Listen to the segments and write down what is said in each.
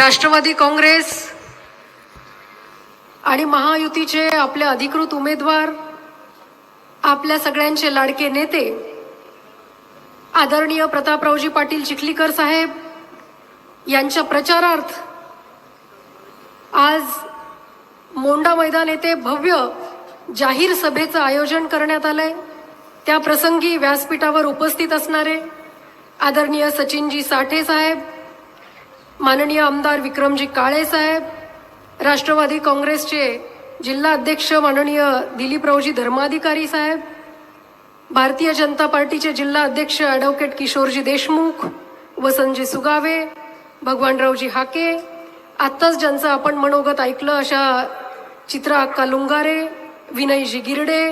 राष्ट्रवादी काँग्रेस आणि महायुतीचे आपले अधिकृत उमेदवार आपल्या सगळ्यांचे लाडके नेते आदरणीय प्रतापरावजी पाटील चिखलीकर साहेब यांच्या प्रचारार्थ आज मोंडा मैदान येथे भव्य जाहीर सभेचं आयोजन करण्यात आलंय. त्या प्रसंगी व्यासपीठावर उपस्थित असणारे आदरणीय सचिनजी साठे साहेब माननीय आमदार विक्रमजी काळे साहेब राष्ट्रवादी काँग्रेसचे जिल्हा अध्यक्ष माननीय दिलीपरावजी धर्माधिकारी साहेब भारतीय जनता पार्टीचे जिल्हा अध्यक्ष ॲडव्होकेट किशोरजी देशमुख वसंतजी सुगावे भगवानरावजी हाके. आत्ताच ज्यांचं आपण मनोगत ऐकलं अशा चित्रा अक्का लुंगारे विनयजी गिरडे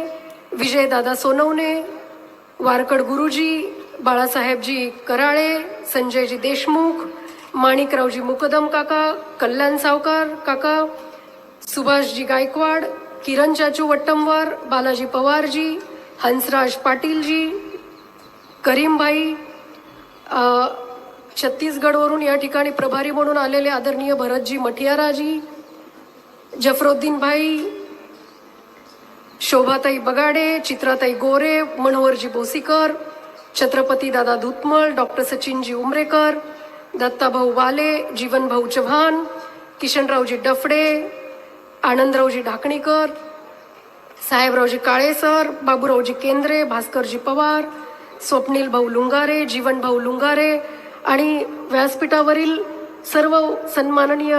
विजयदादा सोनवणे वारकड गुरुजी बाळासाहेबजी कराळे संजयजी देशमुख माणिकरावजी मुकदम काका कल्याण सावकार काका सुभाषजी गायकवाड किरण चाचू वट्टमवार बालाजी पवारजी हंसराज पाटीलजी करीमभाई छत्तीसगडवरून या ठिकाणी प्रभारी म्हणून आलेले आदरणीय भरतजी मठियाराजी जफरुद्दीन भाई शोभाताई बगाडे चित्राताई गोरे मनोहरजी बोसीकर छत्रपती दादा धुतमळ डॉक्टर सचिनजी उमरेकर दत्ताभाऊ वाले जीवनभाऊ चव्हाण किशनरावजी डफडे आनंदरावजी ढाकणीकर साहेबरावजी काळेसर बाबूरावजी केंद्रे भास्करजी पवार स्वप्नील भाऊ लुंगारे जीवनभाऊ लुंगारे आणि व्यासपीठावरील सर्व सन्माननीय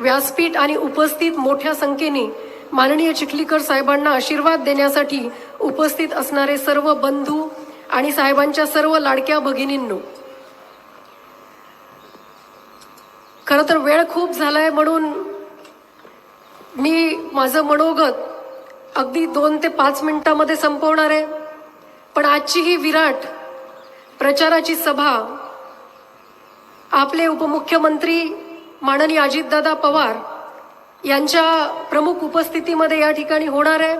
व्यासपीठ आणि उपस्थित मोठ्या संख्येने माननीय चिखलीकर साहेबांना आशीर्वाद देण्यासाठी उपस्थित असणारे सर्व बंधू आणि साहेबांच्या सर्व लाडक्या भगिनींनो खरं तर वेळ खूप झाला आहे म्हणून मी माझं मनोगत अगदी दोन ते पाच मिनटामध्ये संपवणार आहे. पण आजची ही विराट प्रचाराची सभा आपले उपमुख्यमंत्री माननीय अजितदादा पवार यांच्या प्रमुख उपस्थितीमध्ये या ठिकाणी होणार आहे.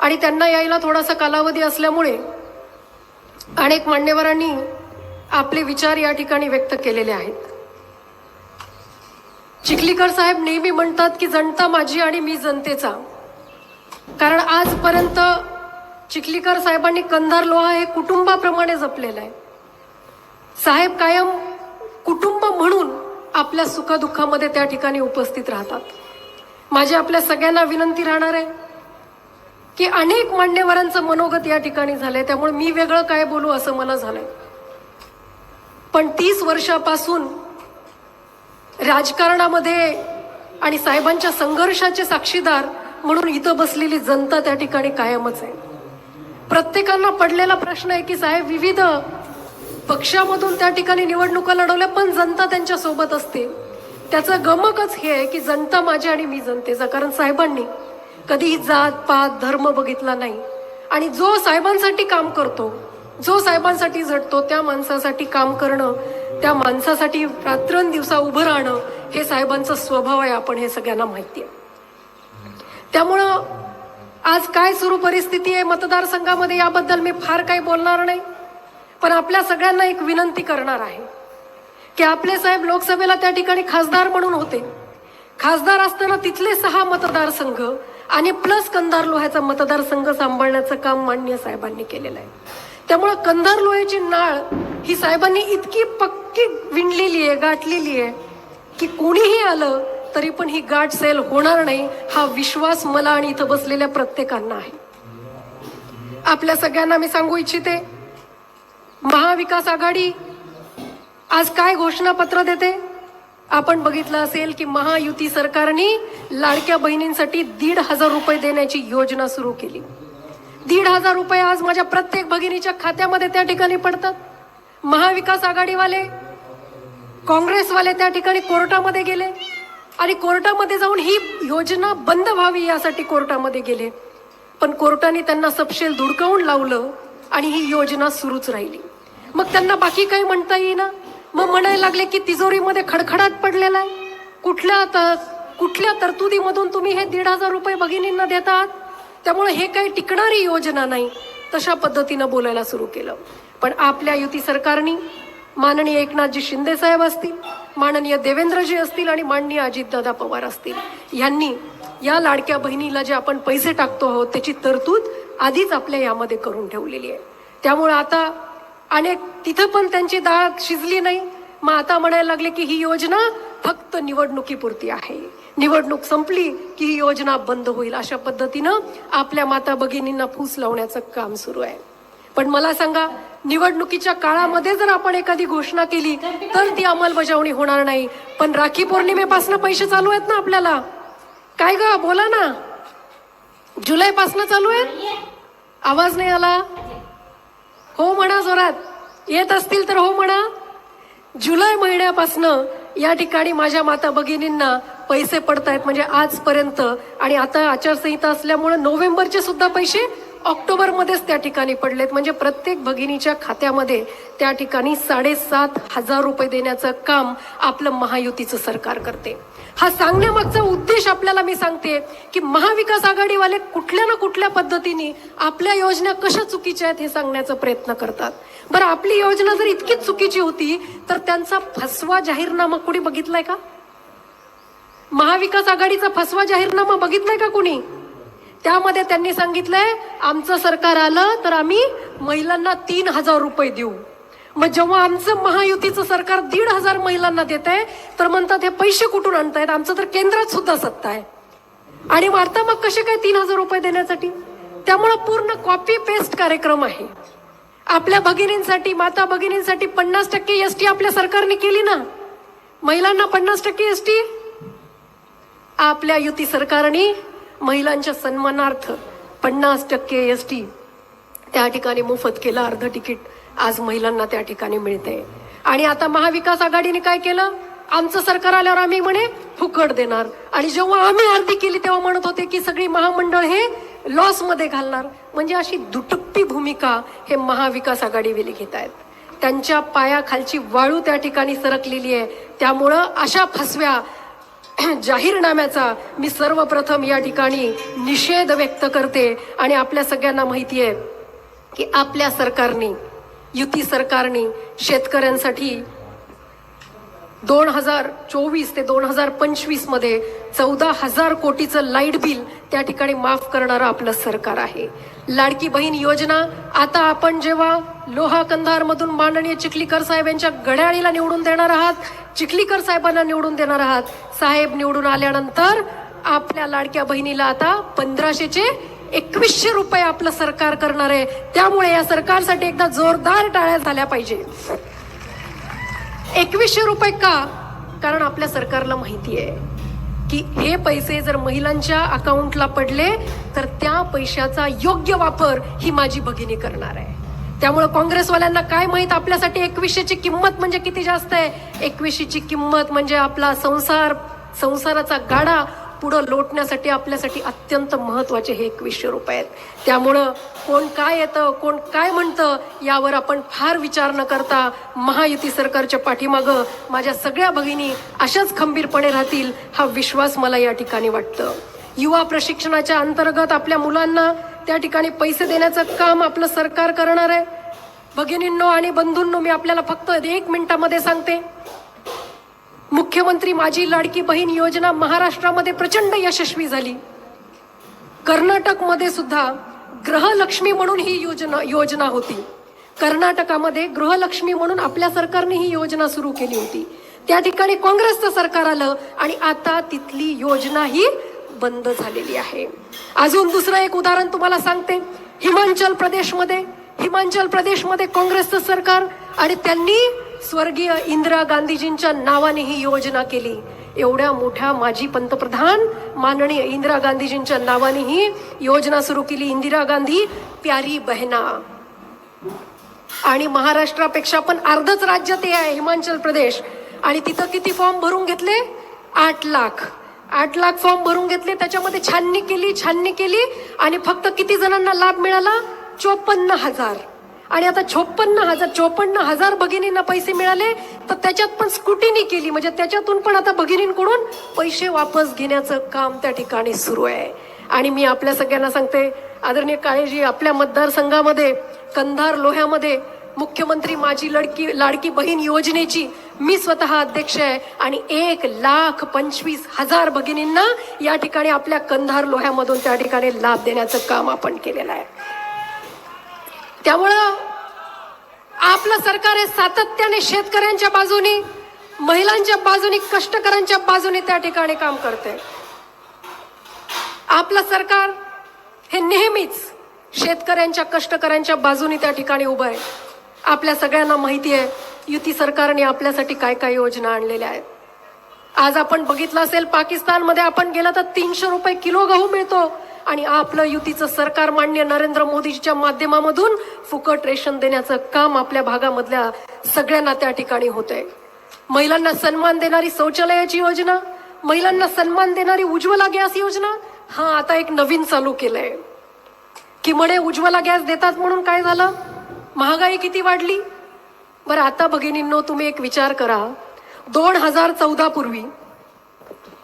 आणि त्यांना यायला थोडासा कालावधी असल्यामुळे अनेक मान्यवरांनी आपले विचार या ठिकाणी व्यक्त केलेले आहेत. चिखलीकर साहेब नेहमी म्हणतात की जनता माझी आणि मी जनतेचा. कारण आजपर्यंत चिखलीकर साहेबांनी कंधार लोहा हे कुटुंबाप्रमाणे जपलेलं आहे. साहेब कायम कुटुंब म्हणून आपल्या सुखदुःखामध्ये त्या ठिकाणी उपस्थित राहतात. माझी आपल्या सगळ्यांना विनंती राहणार आहे की अनेक मान्यवरांचं मनोगत या ठिकाणी झालंय त्यामुळे मी वेगळं काय बोलू असं मला झालंय. पण तीस वर्षापासून राजकारणामध्ये आणि साहेबांच्या संघर्षाचे साक्षीदार म्हणून इथं बसलेली जनता त्या ठिकाणी कायमच आहे. प्रत्येकांना पडलेला प्रश्न आहे की साहेब विविध पक्षामधून त्या ठिकाणी निवडणुका लढवल्या पण जनता त्यांच्यासोबत असते. त्याचं गमकच हे आहे की जनता माझी आणि मी जनतेचा कारण साहेबांनी कधीही जात पात धर्म बघितला नाही. आणि जो साहेबांसाठी काम करतो जो साहेबांसाठी झटतो त्या माणसासाठी काम करणं त्या माणसासाठी रात्रंदिवसा उभं राहणं हे साहेबांचा स्वभाव आहे आपण हे सगळ्यांना माहिती आहे. त्यामुळं आज काय सुरू परिस्थिती आहे मतदारसंघामध्ये याबद्दल मी फार काही बोलणार नाही. पण आपल्या सगळ्यांना एक विनंती करणार आहे की आपले साहेब लोकसभेला त्या ठिकाणी खासदार म्हणून होते. खासदार असताना तिथले सहा मतदारसंघ आणि प्लस कंधार लोह्याचा मतदारसंघ सांभाळण्याचं काम मान्य साहेबांनी केलेलं आहे. त्यामुळं कंधार लोह्याची नाळ ही साहेबांनी इतकी पक्की विणलेली आहे गाठलेली आहे की कोणीही आलं तरी पण ही गाठ सेल होणार नाही हा विश्वास मला आणि इथं बसलेल्या प्रत्येकांना आहे. आपल्या सगळ्यांना मी सांगू इच्छिते महाविकास आघाडी आज काय घोषणापत्र देते? आपण बघितलं असेल की महायुती सरकारने लाडक्या बहिणींसाठी दीड हजार रुपये देण्याची योजना सुरू केली. दीड हजार रुपये आज माझ्या प्रत्येक भगिनीच्या खात्यामध्ये त्या ठिकाणी पडतात. महाविकास आघाडीवाले काँग्रेसवाले त्या ठिकाणी कोर्टामध्ये गेले. आणि कोर्टामध्ये जाऊन ही योजना बंद व्हावी यासाठी कोर्टामध्ये गेले. पण कोर्टाने त्यांना सपशेल धुडकावून लावलं आणि ही योजना सुरूच राहिली. मग त्यांना बाकी काही म्हणता येईना. मग म्हणायला लागले की तिजोरीमध्ये खडखडाट पडलेला आहे. कुठल्या कुठल्या तरतुदीमधून तुम्ही हे दीड हजार रुपये भगिनींना देतात? त्यामुळे हे काही टिकणारी योजना नाही. तशा पद्धतीनं बोलायला सुरू केलं. पण आपल्या युती सरकारने माननीय एकनाथजी शिंदे साहेब असतील माननीय देवेंद्रजी असतील आणि माननीय अजितदादा पवार असतील यांनी या लाडक्या बहिणीला जे आपण पैसे टाकतो आहोत त्याची तरतूद आधीच आपल्या यामध्ये करून ठेवलेली आहे. त्यामुळे आता अनेक तिथं पण त्यांची डाळ शिजली नाही. मग आता म्हणायला लागले की ही योजना फक्त निवडणुकीपुरती आहे. निवडणूक संपली की ही योजना बंद होईल अशा पद्धतीनं आपल्या माता भगिनींना फूस लावण्याचं काम सुरू आहे. पण मला सांगा निवडणुकीच्या काळामध्ये जर आपण एखादी घोषणा केली तर ती अंमलबजावणी होणार नाही. पण राखी पौर्णिमेपासून पैसे चालू आहेत ना आपल्याला? काय ग बोला ना. जुलै पासन चालू आहेत? आवाज नाही आला? हो म्हणा जोरात. येत असतील तर हो म्हणा. जुलै महिन्यापासनं या ठिकाणी माझ्या माता भगिनींना पैसे पडत आहेत म्हणजे आजपर्यंत. आणि आता आचारसंहिता असल्यामुळे नोव्हेंबरचे सुद्धा पैसे ऑक्टोबरमध्येच त्या ठिकाणी पडलेत. म्हणजे प्रत्येक भगिनीच्या खात्यामध्ये त्या ठिकाणी साडेसात हजार रुपये देण्याचं काम आपलं महायुतीचं सरकार करते. हा सांगण्यामागचा उद्देश आपल्याला मी सांगते की महाविकास आघाडीवाले कुठल्या ना कुठल्या पद्धतीने आपल्या योजना कशा चुकीच्या आहेत हे सांगण्याचा प्रयत्न करतात. बरं आपली योजना जर इतकीच चुकीची होती तर त्यांचा फसवा जाहीरनामा कोणी बघितलाय का? महाविकास आघाडीचा फसवा जाहीरनामा बघितलाय का कुणी? त्यामध्ये त्यांनी सांगितलंय आमचं सरकार आलं तर आम्ही महिलांना तीन हजार रुपये देऊ. मग जेव्हा आमचं महायुतीचं सरकार दीड हजार महिलांना देत आहे तर म्हणतात हे पैसे कुठून आणतायत? आमचं तर केंद्रात सुद्धा सत्ता आहे. आणि वार्ता मग कसे काय तीन हजार रुपये देण्यासाठी? त्यामुळं पूर्ण कॉपी पेस्ट कार्यक्रम आहे. आपल्या भगिनींसाठी माता भगिनींसाठी पन्नास टक्के एस टी आपल्या सरकारने केली ना? महिलांना पन्नास टक्के एस टी आपल्या युती सरकारने महिलांच्या सन्मानार्थ पन्नास टक्के एस टी त्या ठिकाणी मोफत केलं अर्ध तिकीट आज महिलांना त्या ठिकाणी मिळते आणि आता महाविकास आघाडीने काय केलं? आमचं सरकार आल्यावर आम्ही म्हणे फुकट देणार. आणि जेव्हा आम्ही अर्धी केली तेव्हा म्हणत होते की सगळी महामंडळ हे लॉसमध्ये घालणार. म्हणजे अशी दुटप्पी भूमिका हे महाविकास आघाडीवेली घेत आहेत. त्यांच्या पायाखालची वाळू त्या ठिकाणी सरकलेली आहे. त्यामुळं अशा फसव्या जाहीरनाम्याचा मी सर्वप्रथम या ठिकाणी निषेध व्यक्त करते आणि आपल्या सगळ्यांना माहिती आहे की आपल्या सरकारने युती सरकारने शेतकऱ्यांसाठी दोन हजार चोवीस ते दोन हजार पंचवीसमध्ये चौदा हजार कोटीचं लाइट बिल त्या ठिकाणी माफ करणारं आपलं सरकार आहे. लाडकी बहीण योजना आता आपण जेव्हा लोहा कंधार मधून माननीय चिखलीकर साहेब यांच्या घड्याळीला निवडून देणार आहात. चिखलीकर साहेबांना निवडून देणार आहात. साहेब निवडून आल्यानंतर आपल्या लाडक्या बहिणीला आता पंधराशेचे एकवीसशे रुपये आपलं सरकार करणार आहे. त्यामुळे या सरकारसाठी एकदा जोरदार टाळ्या झाल्या पाहिजे. एकवीसशे रुपये का? कारण आपल्या सरकारला माहिती आहे की हे पैसे जर महिलांच्या अकाउंटला पडले तर त्या पैशाचा योग्य वापर ही माझी भगिनी करणार आहे. त्यामुळे काँग्रेसवाल्यांना काय माहीत? आपल्यासाठी एकवीसशेची किंमत म्हणजे किती जास्त आहे? एकवीसशेची किंमत म्हणजे आपला संसार संसाराचा गाडा पुढं लोटण्यासाठी आपल्यासाठी अत्यंत महत्त्वाचे हे एकवीसशे रुपये आहेत. त्यामुळं कोण काय येतं कोण काय म्हणतं यावर आपण फार विचार न करता महायुती सरकारच्या पाठीमागं माझ्या सगळ्या भगिनी अशाच खंबीरपणे राहतील हा विश्वास मला या ठिकाणी वाटतं. युवा प्रशिक्षणाच्या अंतर्गत आपल्या मुलांना त्या ठिकाणी पैसे देण्याचं काम आपलं सरकार करणार आहे. भगिनींनो आणि बंधूंनो मी आपल्याला फक्त एक मिनिटामध्ये सांगते. मुख्यमंत्री माझी लाडकी बहीण योजना महाराष्ट्रामध्ये प्रचंड यशस्वी झाली. कर्नाटकमध्ये सुद्धा ग्रहलक्ष्मी म्हणून ही योजना योजना होती. कर्नाटकामध्ये गृहलक्ष्मी म्हणून आपल्या सरकारने ही योजना सुरू केली होती. त्या ठिकाणी काँग्रेसचं सरकार आलं आणि आता तिथली योजना ही बंद झालेली आहे. अजून दुसरं एक उदाहरण तुम्हाला सांगते. हिमाचल प्रदेशमध्ये हिमाचल प्रदेशमध्ये काँग्रेसचं सरकार आणि त्यांनी स्वर्गीय इंदिरा गांधीजींच्या नावाने ही योजना केली. एवढ्या मोठ्या माजी पंतप्रधान माननीय इंदिरा गांधीजींच्या नावाने ही योजना सुरू केली. इंदिरा गांधी प्यारी बहना. आणि महाराष्ट्रापेक्षा पण अर्धच राज्य ते आहे हिमाचल प्रदेश. आणि तिथं किती फॉर्म भरून घेतले? आठ लाख. आठ लाख फॉर्म भरून घेतले त्याच्यामध्ये छाननी केली छाननी केली आणि फक्त किती जणांना लाभ मिळाला? चोपन्न हजार. आणि आता छोपन्न हजार चोपन्न हजार भगिनींना पैसे मिळाले तर त्याच्यात पण स्कुटीनी केली. म्हणजे त्याच्यातून पण आता भगिनींकडून पैसे वापस घेण्याचं काम त्या ठिकाणी सुरू आहे. आणि मी आपल्या सगळ्यांना सांगते आदरणीय काळेजी आपल्या मतदारसंघामध्ये कंधार लोह्यामध्ये मुख्यमंत्री माझी लडकी लाडकी बहीण योजनेची मी स्वतः अध्यक्ष आहे आणि एक लाख पंचवीस हजार भगिनींना या ठिकाणी आपल्या कंधार लोह्यामधून त्या ठिकाणी लाभ देण्याचं काम आपण केलेलं आहे. त्यामुळं आपलं सरकार हे सातत्याने शेतकऱ्यांच्या बाजूनी महिलांच्या बाजूनी कष्टकऱ्यांच्या बाजूने त्या ठिकाणी काम करते आपलं सरकार हे नेहमीच शेतकऱ्यांच्या कष्टकऱ्यांच्या बाजूनी त्या ठिकाणी उभं आहे. आपल्या सगळ्यांना माहिती आहे युती सरकारने आपल्यासाठी काय काय योजना आणलेल्या आहेत. आज आपण बघितलं असेल पाकिस्तानमध्ये आपण गेला तर तीनशे रुपये किलो गहू मिळतो. आणि आपलं युतीचं सरकार मान्य नरेंद्र मोदीजीच्या माध्यमामधून फुकट रेशन देण्याचं काम आपल्या भागामधल्या सगळ्यांना त्या ठिकाणी होतंय. महिलांना सन्मान देणारी शौचालयाची योजना महिलांना सन्मान देणारी उज्ज्वला गॅस योजना हा आता एक नवीन चालू केलंय. की म्हणे उज्ज्वला गॅस देतात म्हणून काय झालं? महागाई किती वाढली? बरं आता भगिनींनो तुम्ही एक विचार करा. दोन हजार चौदा पूर्वी.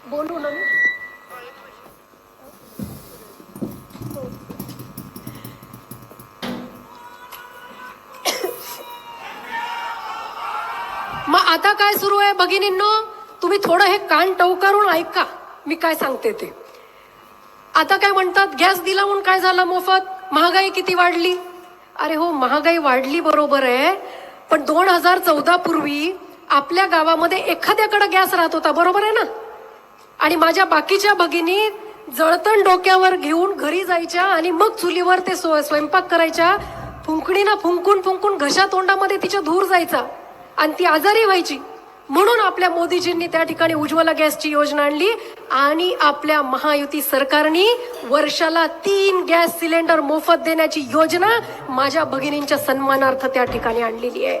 बोलू ना मग आता काय सुरू आहे भगिनींनो? तुम्ही थोडं हे कान टवकारून ऐका. मी काय सांगते ते. आता काय म्हणतात गॅस दिला म्हणून काय झालं मोफत? महागाई किती वाढली? अरे हो महागाई वाढली बरोबर आहे पण दोन हजार चौदा पूर्वी आपल्या गावामध्ये एखाद्याकडे गॅस राहत होता बरोबर आहे ना? आणि माझ्या बाकीच्या भगिनी जळतण डोक्यावर घेऊन घरी जायच्या आणि मग चुलीवर ते स्व- स्वयंपाक करायच्या फुंकणीना फुंकून फुंकून घशा तोंडामध्ये तिच्या धूर जायचा. आणि ती आजारी व्हायची. म्हणून आपल्या मोदीजींनी त्या ठिकाणी उज्ज्वला गॅसची योजना आणली आणि आपल्या महायुती सरकारने वर्षाला तीन गॅस सिलेंडर मोफत देण्याची योजना माझ्या भगिनींच्या सन्मानार्थ त्या ठिकाणी आणलेली आहे.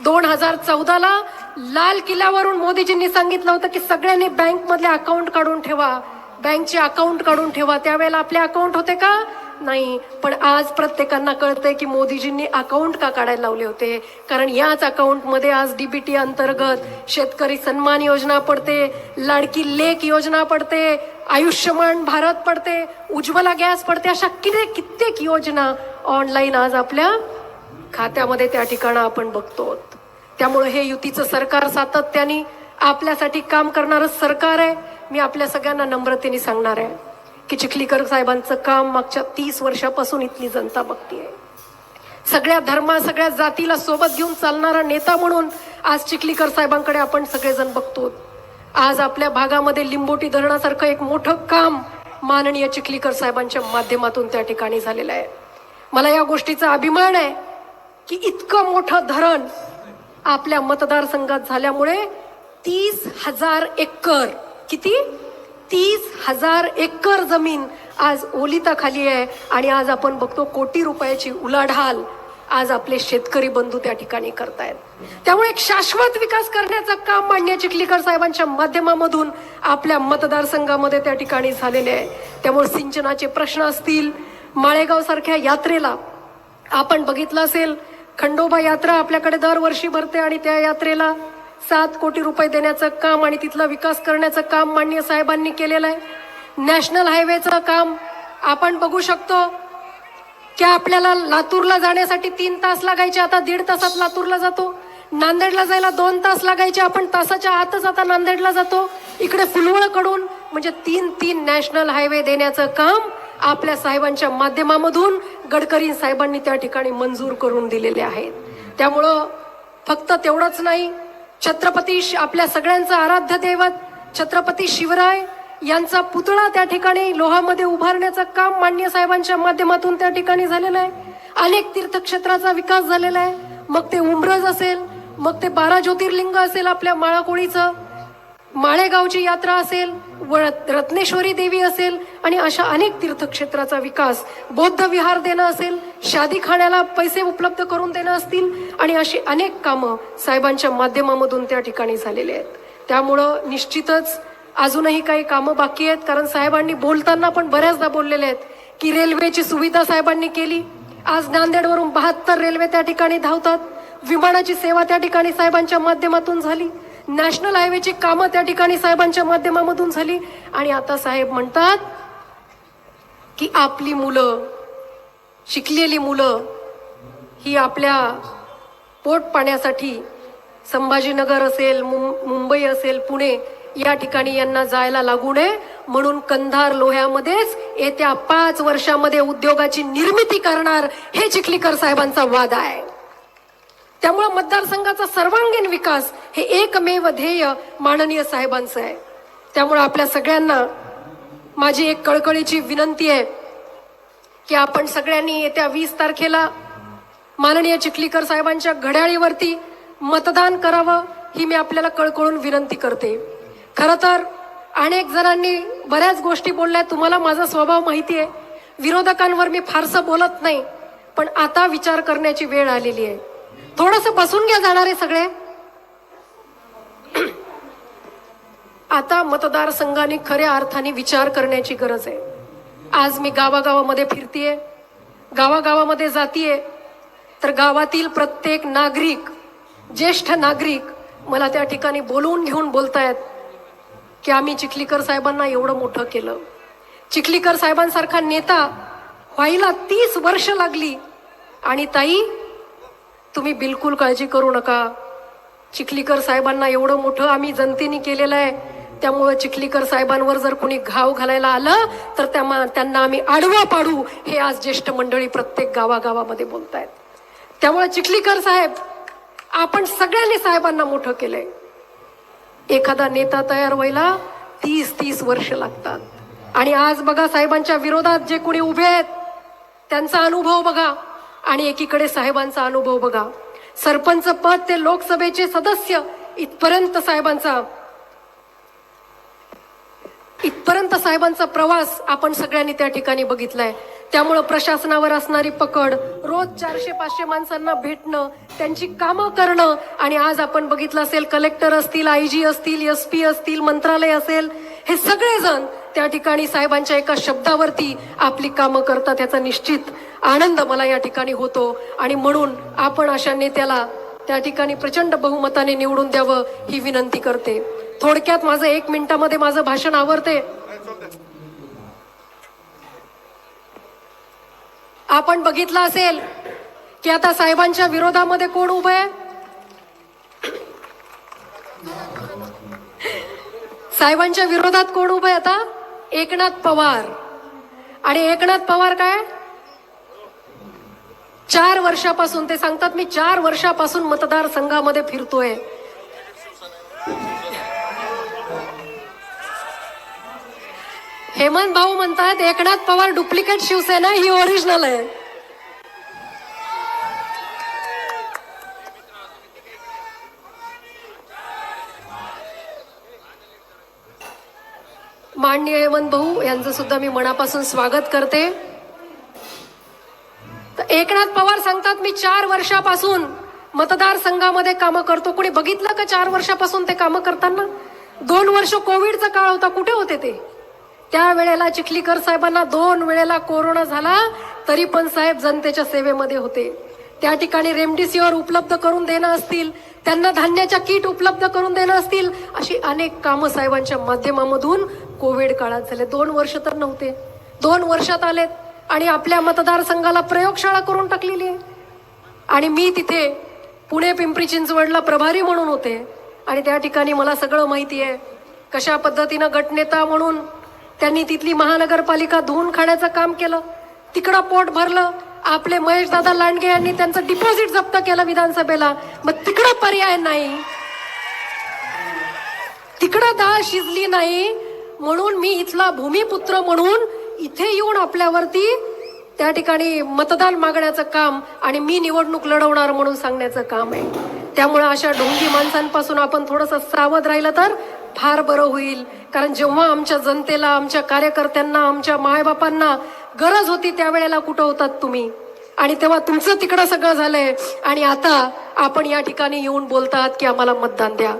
दोन हजार चौदाला लाल किल्ल्यावरून मोदीजींनी सांगितलं होतं की सगळ्यांनी बँक मधले अकाउंट काढून ठेवा. बँकचे अकाउंट काढून ठेवा. त्यावेळेला आपले अकाउंट होते का? नाही. पण आज प्रत्येकांना कळतंय की मोदीजींनी अकाउंट का काढायला लावले होते? कारण याच अकाउंटमध्ये आज डीबीटी अंतर्गत शेतकरी सन्मान योजना पडते लाडकी लेख योजना पडते आयुष्यमान भारत पडते उज्ज्वला गॅस पडते अशा किती कित्येक योजना ऑनलाईन आज आपल्या खात्यामध्ये त्या ठिकाणं आपण बघतो त्यामुळे हे युतीचं सरकार सातत्याने आपल्यासाठी काम करणारं सरकार आहे. मी आपल्या सगळ्यांना नम्रतेने सांगणार आहे. की चिखलीकर साहेबांचं काम मागच्या तीस वर्षापासून इथली जनता बघतीये. सगळ्या धर्मा सगळ्या जातीला सोबत घेऊन चालणारा नेता म्हणून आज चिखलीकर साहेबांकडे आपण सगळेजण बघतो आज आपल्या भागामध्ये लिंबोटी धरणासारखं एक मोठं काम माननीय चिखलीकर साहेबांच्या माध्यमातून त्या ठिकाणी झालेलं आहे. मला या गोष्टीचा अभिमान आहे की इतकं मोठं धरण आपल्या मतदारसंघात झाल्यामुळे तीस हजार एकर किती? तीस हजार एकर जमीन आज ओलिताखाली आहे आणि आज आपण बघतो कोटी रुपयाची उलाढाल आज आपले शेतकरी बंधू त्या ठिकाणी करतायत. त्यामुळे एक शाश्वत विकास करण्याचं काम मांडण्या चिखलीकर साहेबांच्या माध्यमामधून आपल्या मतदारसंघामध्ये त्या ठिकाणी झालेले आहे. त्यामुळे सिंचनाचे प्रश्न असतील माळेगाव सारख्या यात्रेला आपण बघितलं असेल खंडोबा यात्रा आपल्याकडे दरवर्षी भरते आणि त्या यात्रेला सात कोटी रुपये देण्याचं काम आणि तिथला विकास करण्याचं काम मान्य साहेबांनी केलेलं आहे. नॅशनल हायवेचं काम आपण बघू शकतो. की आपल्याला लातूरला जाण्यासाठी तीन तास लागायचे आता दीड तासात लातूरला जातो. नांदेडला जायला दोन तास लागायचे आपण तासाच्या आतच आता नांदेडला जातो. इकडे फुलवळकडून म्हणजे तीन तीन नॅशनल हायवे देण्याचं काम आपल्या साहेबांच्या माध्यमामधून गडकरी साहेबांनी त्या ठिकाणी मंजूर करून दिलेले आहेत. त्यामुळं फक्त तेवढंच नाही छत्रपती आपल्या सगळ्यांचं आराध्य दैवत छत्रपती शिवराय यांचा पुतळा त्या ठिकाणी लोहामध्ये उभारण्याचं काम मान्य साहेबांच्या माध्यमातून त्या ठिकाणी झालेलं आहे. अनेक तीर्थक्षेत्राचा विकास झालेला आहे. मग ते उमरज असेल मग ते बारा ज्योतिर्लिंग असेल आपल्या माळाकोळीचं. माळेगावची यात्रा असेल व रत्नेश्वरी देवी असेल आणि अशा अनेक तीर्थक्षेत्राचा विकास बौद्ध विहार देणं असेल शादी खाण्याला पैसे उपलब्ध करून देणं असतील आणि अशी अनेक कामं साहेबांच्या माध्यमामधून त्या ठिकाणी झालेली आहेत. त्यामुळं निश्चितच अजूनही काही कामं बाकी आहेत कारण साहेबांनी बोलताना पण बऱ्याचदा बोललेले आहेत की रेल्वेची सुविधा साहेबांनी केली. आज नांदेडवरून बहात्तर रेल्वे त्या ठिकाणी धावतात. विमानाची सेवा त्या ठिकाणी साहेबांच्या माध्यमातून झाली. नॅशनल हायवेची कामं त्या ठिकाणी साहेबांच्या माध्यमामधून झाली. आणि आता साहेब म्हणतात की आपली मुलं शिकलेली मुलं ही आपल्या पोट पाण्यासाठी संभाजीनगर असेल मुं- मुंबई असेल पुणे या ठिकाणी यांना जायला लागू नये. म्हणून कंधार लोह्यामध्येच येत्या पाच वर्षामध्ये उद्योगाची निर्मिती करणार हे चिखलीकर साहेबांचा वाद आहे. त्यामुळे मतदारसंघाचा सर्वांगीण विकास हे एकमेव ध्येय माननीय साहेबांचं आहे. त्यामुळे आपल्या सगळ्यांना माझी एक कळकळीची विनंती आहे की आपण सगळ्यांनी येत्या वीस तारखेला माननीय चिखलीकर साहेबांच्या घड्याळीवरती मतदान करावं ही मी आपल्याला कळकळून विनंती करते. खरं तर अनेक जणांनी बऱ्याच गोष्टी बोलल्या तुम्हाला माझा स्वभाव माहिती आहे. विरोधकांवर मी फारसं बोलत नाही पण आता विचार करण्याची वेळ आलेली आहे. थोडस बसून घ्या जाणारे सगळे. आता मतदारसंघाने खऱ्या अर्थाने विचार करण्याची गरज आहे. आज मी गावागावामध्ये फिरतीये गावागावामध्ये जातीये तर गावातील प्रत्येक नागरिक ज्येष्ठ नागरिक मला त्या ठिकाणी बोलवून घेऊन बोलतायत की आम्ही चिखलीकर साहेबांना एवढं मोठं केलं. चिखलीकर साहेबांसारखा नेता व्हायला तीस वर्ष लागली आणि ताई तुम्ही बिलकुल काळजी करू नका. चिखलीकर साहेबांना एवढं मोठं आम्ही जनतेने केलेलं आहे. त्यामुळं चिखलीकर साहेबांवर जर कुणी घाव घालायला आलं तर त्या त्यांना आम्ही आडवा पाडू हे आज ज्येष्ठ मंडळी प्रत्येक गावागावामध्ये बोलतायत. त्यामुळे चिखलीकर साहेब आपण सगळ्यांनी साहेबांना मोठं केलंय. एखादा नेता तयार व्हायला तीस तीस वर्ष लागतात. आणि आज बघा साहेबांच्या विरोधात जे कोणी उभे आहेत त्यांचा अनुभव बघा. आणि एकीकडे साहेबांचा अनुभव बघा. सरपंच पद ते लोकसभेचे सदस्य इथपर्यंत साहेबांचा इथपर्यंत साहेबांचा प्रवास आपण सगळ्यांनी त्या ठिकाणी बघितलाय. त्यामुळं प्रशासनावर असणारी पकड रोज चारशे पाचशे माणसांना भेटणं त्यांची कामं करणं आणि आज आपण बघितलं असेल कलेक्टर असतील आय जी असतील एस पी असतील मंत्रालय असेल हे सगळेजण त्या ठिकाणी साहेबांच्या एका शब्दावरती आपली कामं करतात याचा निश्चित आनंद मला या ठिकाणी होतो. आणि म्हणून आपण अशा नेत्याला त्या ठिकाणी प्रचंड बहुमताने निवडून द्यावं ही विनंती करते. थोडक्यात माझं एक मिनिटामध्ये माझं भाषण आवडते आपण बघितलं असेल की आता साहेबांच्या विरोधामध्ये कोण उभं आहे? साहेबांच्या विरोधात कोण उभं आहे आता? एकनाथ पवार. आणि एकनाथ पवार काय? चार वर्षापासून ते सांगतात मी चार वर्षापासून मतदारसंघामध्ये फिरतोय. हेमंत भाऊ म्हणतात एकनाथ पवार डुप्लिकेट शिवसेना ही ओरिजिनल आहे. माननीय हेमंत भाऊ यांचं सुद्धा मी मनापासून स्वागत करते. तर एकनाथ पवार सांगतात मी चार वर्षापासून मतदारसंघामध्ये कामं करतो. कोणी बघितलं का चार वर्षापासून ते कामं करताना? दोन वर्ष कोविडचा काळ होता कुठे होते ते? त्या वेळेला चिखलीकर साहेबांना दोन वेळेला कोरोना झाला तरी पण साहेब जनतेच्या सेवेमध्ये होते. त्या ठिकाणी रेमडेसिवीर उपलब्ध करून देणं असतील त्यांना धान्याच्या किट उपलब्ध करून देणं असतील अशी अनेक कामं साहेबांच्या माध्यमामधून कोविड काळात झाले. दोन वर्ष तर नव्हते. दोन वर्षात आलेत आणि आपल्या मतदारसंघाला प्रयोगशाळा करून टाकलेली आहे. आणि मी तिथे पुणे पिंपरी चिंचवडला प्रभारी म्हणून होते. आणि त्या ठिकाणी मला सगळं माहिती आहे. कशा पद्धतीनं गटनेता म्हणून त्यांनी तिथली महानगरपालिका धुवून खाण्याचं काम केलं तिकडं पोट भरलं. आपले महेश दादा लांडगे यांनी त्यांचं डिपॉझिट जप्त केलं विधानसभेला. मग तिकडं पर्याय नाही. तिकडं डाळ शिजली नाही. म्हणून मी इथला भूमिपुत्र म्हणून इथे येऊन आपल्यावरती त्या ठिकाणी मतदान मागण्याचं काम आणि मी निवडणूक लढवणार म्हणून सांगण्याचं काम आहे. त्यामुळे अशा ढोंगी माणसांपासून आपण थोडंसं सावध राहिलं तर फार बरं होईल. कारण जेव्हा आमच्या जनतेला आमच्या कार्यकर्त्यांना आमच्या मायबापांना गरज होती त्यावेळेला कुठं होतात तुम्ही? आणि तेव्हा तुमचं तिकडं सगळं झालंय. आणि आता आपण या ठिकाणी येऊन बोलतात की आम्हाला मतदान द्या.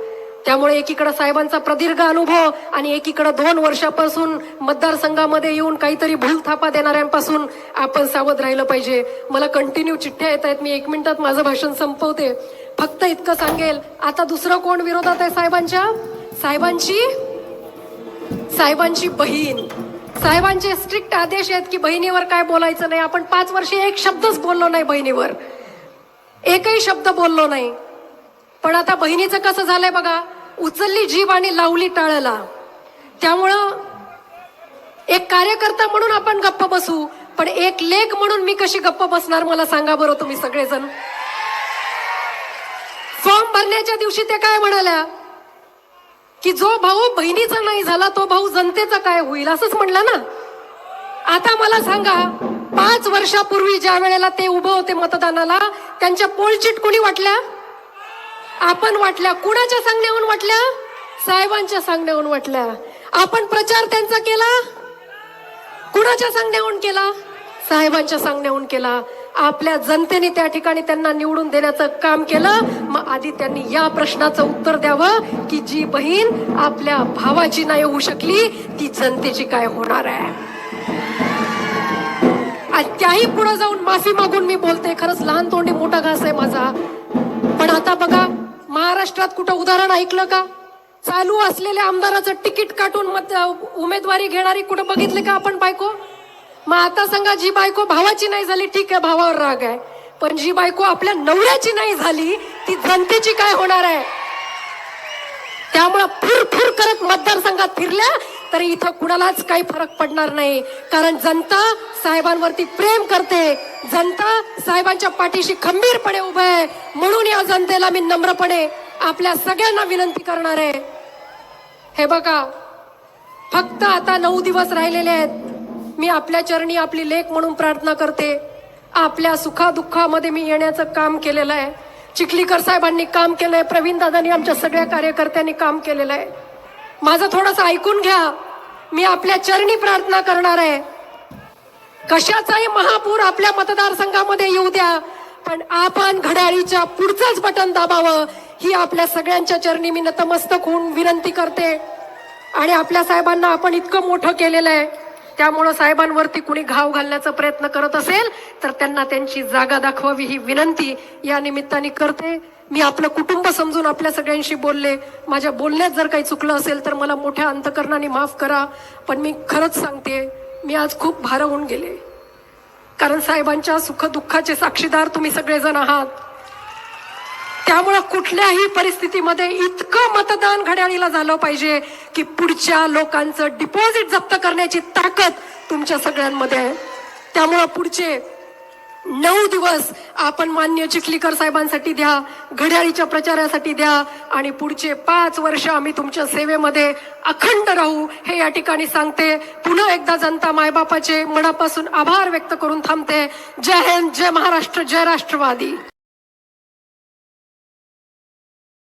त्यामुळे एकीकडे साहेबांचा प्रदीर्घ अनुभव आणि एकीकडे दोन वर्षापासून मतदारसंघामध्ये येऊन काहीतरी भूलथापा देणाऱ्यांपासून आपण सावध राहिलं पाहिजे. मला कंटिन्यू चिठ्ठ्या येत आहेत मी एक मिनिटात माझं भाषण संपवते. फक्त इतकं सांगेल आता दुसरं कोण विरोधात आहे साहेबांच्या? साहेबांची? साहेबांची बहीण. साहेबांचे स्ट्रिक्ट आदेश आहेत की बहिणीवर काय बोलायचं नाही. आपण पाच वर्षे एक शब्दच बोललो नाही बहिणीवर. एकही शब्द बोललो नाही. पण आता बहिणीचं कसं झालंय बघा? उचलली जीभ आणि लावली टाळला. त्यामुळं एक कार्यकर्ता म्हणून आपण गप्प बसू पण एक लेख म्हणून मी कशी गप्प बसणार मला सांगा बरं तुम्ही सगळेजण? फॉर्म भरण्याच्या दिवशी ते काय म्हणाल्या? की जो भाऊ बहिणीचा नाही झाला तो भाऊ जनतेचा काय होईल? असंच म्हणलं ना? आता मला सांगा पाच वर्षापूर्वी ज्या वेळेला ते उभं होते मतदानाला त्यांच्या पोलचिट कोणी वाटल्या? आपण वाटल्या कुणाच्या सांगण्याहून वाटल्या? साहेबांच्या सांगण्याहून वाटल्या. आपण प्रचार त्यांचा केला? कुणाच्या सांगण्याहून केला? साहेबांच्या सांगण्याहून केला. आपल्या जनतेने त्या ठिकाणी त्यांना निवडून देण्याचं काम केलं. मग आधी त्यांनी या प्रश्नाचं उत्तर द्यावं की जी बहीण आपल्या भावाची नाही होऊ शकली ती जनतेची काय होणार आहे? त्याही पुढे जाऊन माफी मागून मी बोलते खरंच लहान तोंडी मोठा घास आहे माझा. पण आता बघा महाराष्ट्रात कुठं उदाहरण ऐकलं का? चालू असलेल्या आमदाराचं तिकीट काटून मत उमेदवारी घेणारी कुठं बघितले का आपण बायको? मग आता सांगा जी बायको भावाची नाही झाली ठीक आहे भावावर राग आहे. पण जी बायको आपल्या नवऱ्याची नाही झाली ती जनतेची काय होणार आहे? त्यामुळं फुरफुर करत मतदारसंघात फिरल्या तरी इथं कुणालाच काही फरक पडणार नाही. कारण जनता साहेबांवरती प्रेम करते. जनता साहेबांच्या पाठीशी खंबीरपणे उभे आहे. म्हणून या जनतेला मी नम्रपणे आपल्या सगळ्यांना विनंती करणार आहे. हे बघा फक्त आता नऊ दिवस राहिलेले आहेत. मी आपल्या चरणी आपली लेख म्हणून प्रार्थना करते. आपल्या सुखादुःखामध्ये मी येण्याचं काम केलेलं आहे. चिखलीकर साहेबांनी काम केलंय प्रवीण दादांनी आमच्या सगळ्या कार्यकर्त्यांनी काम केलेलं आहे. माझं थोडंसं ऐकून घ्या. मी आपल्या चरणी प्रार्थना करणार आहे. कशाचाही महापूर आपल्या मतदारसंघामध्ये येऊ द्या पण आपण घड्याळीच्या पुढचंच बटन दाबावं ही आपल्या सगळ्यांच्या चरणी मी नतमस्तक होऊन विनंती करते. आणि आपल्या साहेबांना आपण इतकं मोठं केलेलं आहे. त्यामुळं साहेबांवरती कुणी घाव घालण्याचा प्रयत्न करत असेल तर त्यांना त्यांची जागा दाखवावी ही विनंती या निमित्ताने करते. मी आपलं कुटुंब समजून आपल्या सगळ्यांशी बोलले. माझ्या बोलण्यात जर काही चुकलं असेल तर मला मोठ्या अंतकरणाने माफ करा. पण मी खरंच सांगते मी आज खूप भारावून गेले. कारण साहेबांच्या सुखदुःखाचे साक्षीदार तुम्ही सगळेजण आहात. त्यामुळं कुठल्याही परिस्थितीमध्ये इतकं मतदान घड्याळीला झालं पाहिजे की पुढच्या लोकांचं डिपॉझिट जप्त करण्याची ताकद तुमच्या सगळ्यांमध्ये आहे. त्यामुळं पुढचे नऊ दिवस आपण मान्य चिखलीकर साहेबांसाठी द्या घड्याळीच्या प्रचारासाठी द्या आणि पुढचे पाच वर्ष आम्ही तुमच्या सेवेमध्ये अखंड राहू हे या ठिकाणी सांगते. पुन्हा एकदा जनता मायबापाचे मनापासून आभार व्यक्त करून थांबते. जय हिंद जय महाराष्ट्र जय राष्ट्रवादी.